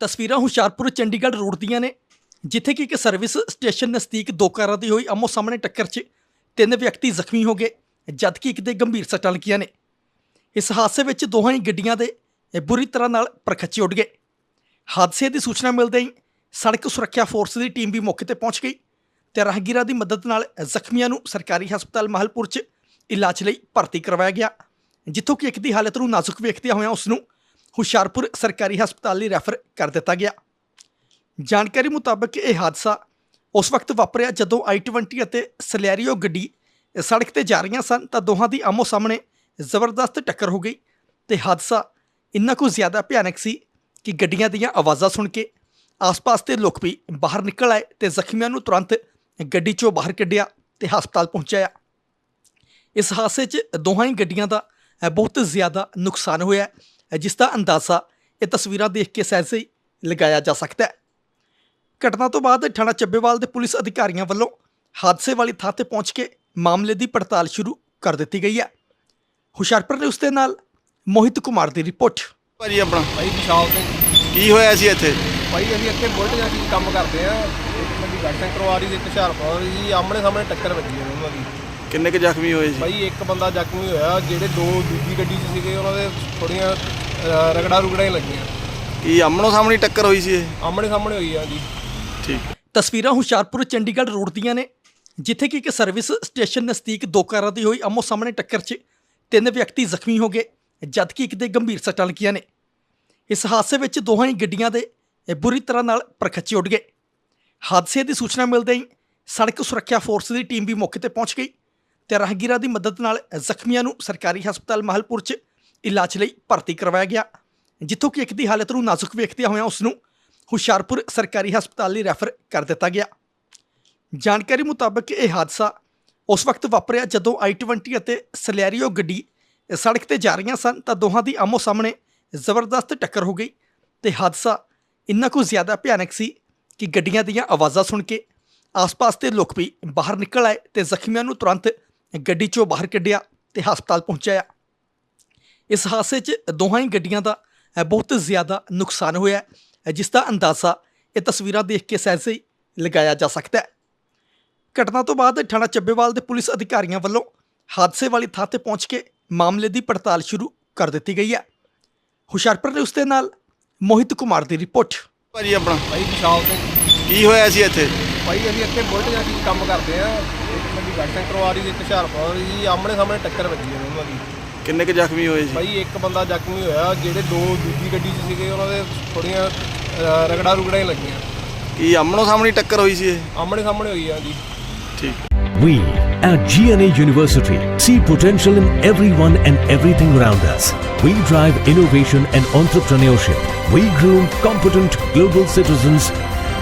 ਤਸਵੀਰਾਂ ਹੁਸ਼ਿਆਰਪੁਰ ਚੰਡੀਗੜ੍ਹ ਰੋਡ ਦੀਆਂ ਨੇ, ਜਿੱਥੇ ਕਿ ਇੱਕ ਸਰਵਿਸ ਸਟੇਸ਼ਨ ਨਜ਼ਦੀਕ ਦੋ ਕਾਰਾਂ ਦੀ ਹੋਈ ਆਮੋ ਸਾਹਮਣੇ ਟੱਕਰ 'ਚ ਤਿੰਨ ਵਿਅਕਤੀ ਜ਼ਖਮੀ ਹੋ ਗਏ, ਜਦਕਿ ਇੱਕ ਦੇ ਗੰਭੀਰ ਸੱਟਾਂ ਲੱਗੀਆਂ ਨੇ। ਇਸ ਹਾਦਸੇ ਵਿੱਚ ਦੋਹਾਂ ਹੀ ਗੱਡੀਆਂ ਦੇ ਬੁਰੀ ਤਰ੍ਹਾਂ ਨਾਲ ਪਰਖੱਚੇ ਉੱਡ ਗਏ। ਹਾਦਸੇ ਦੀ ਸੂਚਨਾ ਮਿਲਦੇ ਹੀ ਸੜਕ ਸੁਰੱਖਿਆ ਫੋਰਸ ਦੀ ਟੀਮ ਵੀ ਮੌਕੇ ਤੇ ਪਹੁੰਚ ਗਈ ਤੇ ਰਾਹਗੀਰਾਂ ਦੀ ਮਦਦ ਨਾਲ ਜ਼ਖਮੀਆਂ ਨੂੰ ਸਰਕਾਰੀ ਹਸਪਤਾਲ ਮਹਲਪੁਰ 'ਚ ਇਲਾਜ ਲਈ ਭਰਤੀ ਕਰਵਾਇਆ ਗਿਆ, ਜਿੱਥੋਂ ਕਿ ਇੱਕ ਦੀ ਹਾਲਤ ਨੂੰ ਨਾਜ਼ੁਕ ਵੇਖਦਿਆਂ ਹੋਇਆਂ ਉਸ ਨੂੰ ਹੁਸ਼ਿਆਰਪੁਰ ਸਰਕਾਰੀ ਹਸਪਤਾਲ ਲਈ ਰੈਫਰ ਕਰ ਦਿੱਤਾ ਗਿਆ। ਜਾਣਕਾਰੀ ਮੁਤਾਬਕ ਇਹ ਹਾਦਸਾ ਉਸ ਵਕਤ ਵਾਪਰਿਆ ਜਦੋਂ i20 ਅਤੇ ਸਲੈਰੀਓ ਗੱਡੀ ਸੜਕ ਤੇ ਜਾ ਰਹੀਆਂ ਸਨ ਤਾਂ ਦੋਹਾਂ ਦੀ ਆਮੋ ਸਾਹਮਣੇ ਜ਼ਬਰਦਸਤ ਟੱਕਰ ਹੋ ਗਈ ਤੇ ਹਾਦਸਾ ਇੰਨਾ ਕੁ ਜ਼ਿਆਦਾ ਭਿਆਨਕ ਸੀ ਕਿ ਗੱਡੀਆਂ ਦੀਆਂ ਆਵਾਜ਼ਾਂ ਸੁਣ ਕੇ ਆਸ-ਪਾਸ ਦੇ ਲੋਕ ਵੀ ਬਾਹਰ ਨਿਕਲ ਆਏ ਤੇ ਜ਼ਖਮੀਆਂ ਨੂੰ ਤੁਰੰਤ ਗੱਡੀ 'ਚੋਂ ਬਾਹਰ ਕੱਢਿਆ ਤੇ ਹਸਪਤਾਲ ਪਹੁੰਚਾਇਆ। ਇਸ ਹਾਦਸੇ 'ਚ ਦੋਹਾਂ ਹੀ ਗੱਡੀਆਂ ਦਾ ਬਹੁਤ ਜ਼ਿਆਦਾ ਨੁਕਸਾਨ ਹੋਇਆ। ਜਿਸ ਦਾ ਅੰਦਾਜ਼ਾ ਇਹ ਤਸਵੀਰਾਂ ਦੇਖ ਕੇ ਸਹਿਜੇ ਹੀ ਲਗਾਇਆ ਜਾ ਸਕਦਾ ਹੈ। ਘਟਨਾ ਤੋਂ ਬਾਅਦ ਥਾਣਾ ਚੱਬੇਵਾਲ ਦੇ ਪੁਲਿਸ ਅਧਿਕਾਰੀਆਂ ਵੱਲੋਂ ਹਾਦਸੇ ਵਾਲੀ ਥਾਂ ਤੇ ਪਹੁੰਚ ਕੇ ਮਾਮਲੇ ਦੀ ਪੜਤਾਲ ਸ਼ੁਰੂ ਕਰ ਦਿੱਤੀ ਗਈ ਹੈ। ਹੁਸ਼ਿਆਰਪੁਰ ਦੇ ਉਸ ਦੇ ਨਾਲ ਮੋਹਿਤ ਕੁਮਾਰ ਦੀ ਰਿਪੋਰਟ। ਭਾਜੀ ਆਪਣਾ। ਭਾਈ ਵਿਸ਼ਾਲ ਸਿੰਘ। ਕੀ ਹੋਇਆ ਸੀ ਇੱਥੇ? ਭਾਈ ਅਸੀਂ ਇੱਥੇ ਬੁਲਟ ਜਾਂ ਕੀ ਕੰਮ ਕਰਦੇ ਆ। ਇੱਕ ਬੰਦੀ ਵੈਟਿੰਗ ਕਰਵਾ ਰਹੀ ਸੀ ਇੱਕ ਹੁਸ਼ਿਆਰਪੁਰ ਜੀ ਆਮਣੇ ਸਾਹਮਣੇ ਟੱਕਰ ਵੱਜੀ ਹੈ ਉਹਨਾਂ ਦੀ। ਕਿੰਨੇ ਕੁ ਜ਼ਖਮੀ ਹੋਏ ਸੀ? ਭਾਈ ਇੱਕ ਬੰਦਾ ਜ਼ਖਮੀ ਹੋਇਆ ਜਿਹੜੇ ਦੋ ਦੂਜੀ ਗੱਡੀ 'ਚ ਸੀਗੇ ਉਹਨਾਂ ਦੇ ਥੋੜੀਆਂ ਰਗੜਾ ਰੁਗੜਾ ਹੀ ਲੱਗੀਆਂ। ਕੀ ਆਮਣੋ ਸਾਹਮਣੀ ਟੱਕਰ ਹੋਈ ਸੀ ਇਹ? ਆਮਣੇ ਸਾਹਮਣੇ ਹੋਈ ਆ ਜੀ। ਠੀਕ। ਤਸਵੀਰਾਂ ਹੁਸ਼ਿਆਰਪੁਰ ਚੰਡੀਗੜ੍ਹ ਰੋਡ ਦੀਆਂ ਨੇ ਜਿੱਥੇ ਕਿ ਇੱਕ ਸਰਵਿਸ ਸਟੇਸ਼ਨ ਨਜ਼ਦੀਕ ਦੋ ਕਾਰਾਂ ਦੀ ਹੋਈ ਆਮੋ ਸਾਹਮਣੇ ਟੱਕਰ 'ਚ ਤਿੰਨ ਵਿਅਕਤੀ ਜ਼ਖਮੀ ਹੋ ਗਏ ਜਦਕਿ ਇੱਕ ਦੇ ਗੰਭੀਰ ਸੱਟਾਂ ਲੱਗੀਆਂ ਨੇ। ਇਸ ਹਾਦਸੇ ਵਿੱਚ ਦੋਹਾਂ ਹੀ ਗੱਡੀਆਂ ਦੇ ਬੁਰੀ ਤਰ੍ਹਾਂ ਨਾਲ ਪਰਖੱਚੇ ਉੱਡ ਗਏ। ਹਾਦਸੇ ਦੀ ਸੂਚਨਾ ਮਿਲਦੇ ਹੀ ਸੜਕ ਸੁਰੱਖਿਆ ਫੋਰਸ ਦੀ ਟੀਮ ਵੀ ਮੌਕੇ ਤੇ ਪਹੁੰਚ ਗਈ। ਤੇ ਰਾਹਗੀਰਾਂ ਦੀ ਮਦਦ ਨਾਲ ਜ਼ਖਮੀਆਂ ਨੂੰ ਸਰਕਾਰੀ ਹਸਪਤਾਲ ਮਹਲਪੁਰ 'ਚ ਇਲਾਜ ਲਈ ਭਰਤੀ ਕਰਵਾਇਆ ਗਿਆ, ਜਿੱਥੋਂ ਕਿ ਇੱਕ ਦੀ ਹਾਲਤ ਨੂੰ ਨਾਜ਼ੁਕ ਵੇਖਦਿਆਂ ਹੋਇਆਂ ਉਸ ਨੂੰ ਹੁਸ਼ਿਆਰਪੁਰ ਸਰਕਾਰੀ ਹਸਪਤਾਲ ਲਈ ਰੈਫਰ ਕਰ ਦਿੱਤਾ ਗਿਆ। ਜਾਣਕਾਰੀ ਮੁਤਾਬਕ ਇਹ ਹਾਦਸਾ ਉਸ ਵਕਤ ਵਾਪਰਿਆ ਜਦੋਂ i20 ਅਤੇ ਸਲੈਰੀਓ ਗੱਡੀ ਸੜਕ ਤੇ ਜਾ ਰਹੀਆਂ ਸਨ, ਤਾਂ ਦੋਹਾਂ ਦੀ ਆਮੋ ਸਾਹਮਣੇ ਜ਼ਬਰਦਸਤ ਟੱਕਰ ਹੋ ਗਈ ਤੇ ਹਾਦਸਾ ਇੰਨਾ ਕੁ ਜ਼ਿਆਦਾ ਭਿਆਨਕ ਸੀ ਕਿ ਗੱਡੀਆਂ ਦੀਆਂ ਆਵਾਜ਼ਾਂ ਸੁਣ ਕੇ ਆਸ-ਪਾਸ ਦੇ ਲੋਕ ਵੀ ਬਾਹਰ ਨਿਕਲ ਆਏ ਤੇ ਜ਼ਖਮੀਆਂ ਨੂੰ ਤੁਰੰਤ ਗੱਡੀ 'ਚੋਂ ਬਾਹਰ ਕੱਢਿਆ ਤੇ ਹਸਪਤਾਲ ਪਹੁੰਚਾਇਆ। ਇਸ ਹਾਦਸੇ 'ਚ ਦੋਹਾਂ ਹੀ ਗੱਡੀਆਂ ਦਾ ਬਹੁਤ ਜ਼ਿਆਦਾ ਨੁਕਸਾਨ ਹੋਇਆ ਜਿਸ ਦਾ ਅੰਦਾਜ਼ਾ ਇਹ ਤਸਵੀਰਾਂ ਦੇਖ ਕੇ ਸਹਿਜੇ ਹੀ ਲਗਾਇਆ ਜਾ ਸਕਦਾ ਹੈ। ਘਟਨਾ ਤੋਂ ਬਾਅਦ ਥਾਣਾ ਚੱਬੇਵਾਲ ਦੇ ਪੁਲਿਸ ਅਧਿਕਾਰੀਆਂ ਵੱਲੋਂ ਹਾਦਸੇ ਵਾਲੀ ਥਾਂ ਤੇ ਪਹੁੰਚ ਕੇ ਮਾਮਲੇ ਦੀ ਪੜਤਾਲ ਸ਼ੁਰੂ ਕਰ ਦਿੱਤੀ ਗਈ ਹੈ। ਹੁਸ਼ਿਆਰਪੁਰ ਦੇ ਉਸ ਦੇ ਨਾਲ ਮੋਹਿਤ ਕੁਮਾਰ ਦੀ ਰਿਪੋਰਟ। ਭਾਜੀ ਆਪਣਾ। ਭਾਈ ਵਿਸ਼ਾਲ ਸਿੰਘ ਕੀ ਹੋਇਆ ਸੀ ਇੱਥੇ? ਭਾਈ ਅਸੀਂ ਇੱਥੇ ਬੁਲਟ ਜਾਂ ਕੀ ਕੰਮ ਕਰਦੇ ਆ। ਇੱਕ ਬੰਦੀ ਵੈਟਿੰਗ ਕਰਵਾ ਰਹੀ ਸੀ ਇੱਕ ਹੁਸ਼ਿਆਰਪੁਰ ਜੀ ਆਮਣੇ ਸਾਹਮਣੇ ਟੱਕਰ ਵੱਜੀ ਹੈ ਉਹਨਾਂ ਦੀ। ਕਿੰਨੇ ਕੁ ਜ਼ਖਮੀ ਹੋਏ ਸੀ ਭਾਈ ਇੱਕ ਬੰਦਾ ਜ਼ਖਮੀ ਹੋਇਆ ਜਿਹੜੇ ਦੋ ਦੂਜੀ ਗੱਡੀ 'ਚ ਸੀਗੇ ਉਹਨਾਂ ਦੇ ਥੋੜੀਆਂ ਰਗੜਾ ਰੁਗੜਾ ਹੀ ਲੱਗੀਆਂ। ਕੀ ਆਮਣੋ ਸਾਹਮਣੀ ਟੱਕਰ ਹੋਈ ਸੀ ਇਹ? ਆਮਣੇ ਸਾਹਮਣੇ ਹੋਈ ਆ ਜੀ। ਠੀਕ। We at GNA University see potential in everyone and everything around us. We drive innovation and entrepreneurship. We groom competent global citizens